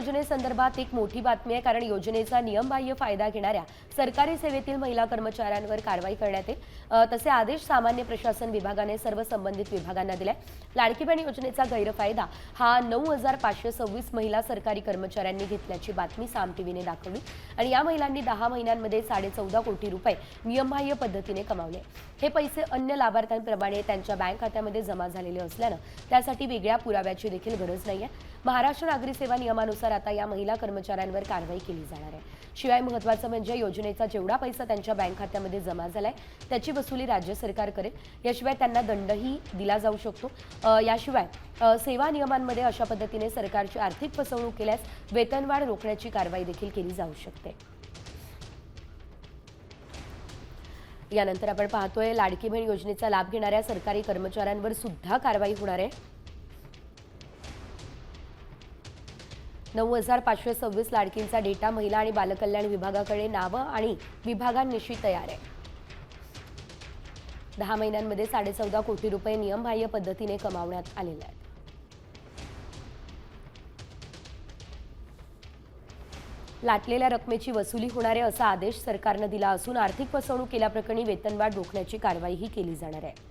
योजनेसंदर्भात एक मोठी बातमी आहे कारण योजनेचा नियमबाह्य फायदा घेणाऱ्या सरकारी सेवेतील महिला कर्मचाऱ्यांवर कारवाई करण्यात येईल. तसे आदेश सामान्य प्रशासन विभागाने सर्व संबंधित विभागांना दिलाय. लाडकी बहीण योजनेचा गैरफायदा हा नऊ हजार पाचशे सव्वीस महिला सरकारी कर्मचाऱ्यांनी घेतल्याची बातमी साम टीव्हीने दाखवली. आणि या महिलांनी दहा महिन्यांमध्ये साडे चौदा कोटी रुपये नियमबाह्य पद्धतीने कमावले हे पैसे अन्य लाभार्थ्यांप्रमाणे त्यांच्या बँक खात्यामध्ये जमा झालेले असल्यानं त्यासाठी वेगळ्या पुराव्याची देखील गरज नाहीये. महाराष्ट्र नागरी सेवा नियमानुसार आता या महिला कर्मचाऱ्यांवर कारवाई केली जाणार आहे. शिवाय महत्त्वाचं म्हणजे योजनेचा जेवढा पैसा त्यांच्या बँक खात्यामध्ये जमा झालाय त्याची वसुली राज्य सरकार करेल. याशिवाय त्यांना दंडही दिला जाऊ शकतो. याशिवाय सेवा नियमांमध्ये अशा पद्धतीने सरकारची आर्थिक फसवणूक केल्यास वेतनवाढ रोखण्याची कारवाई देखील केली जाऊ शकते. यानंतर आपण पाहतोय लाडकी बहीण योजनेचा लाभ घेणाऱ्या सरकारी कर्मचाऱ्यांवर सुद्धा कारवाई होणार आहे. नऊ हजार पाचशे सव्वीस लाडकींचा डेटा महिला आणि बालकल्याण विभागाकडे नावं आणि विभागांनिशी तयार आहे. दहा महिन्यांमध्ये साडेचौदा कोटी रुपये नियमबाह्य पद्धतीने कमावण्यात आलेले आहेत. लाटलेल्या रकमेची वसुली होणार आहे असा आदेश सरकारनं दिला असून आर्थिक फसवणूक केल्याप्रकरणी वेतनवाढ रोखण्याची कारवाईही केली जाणार आहे.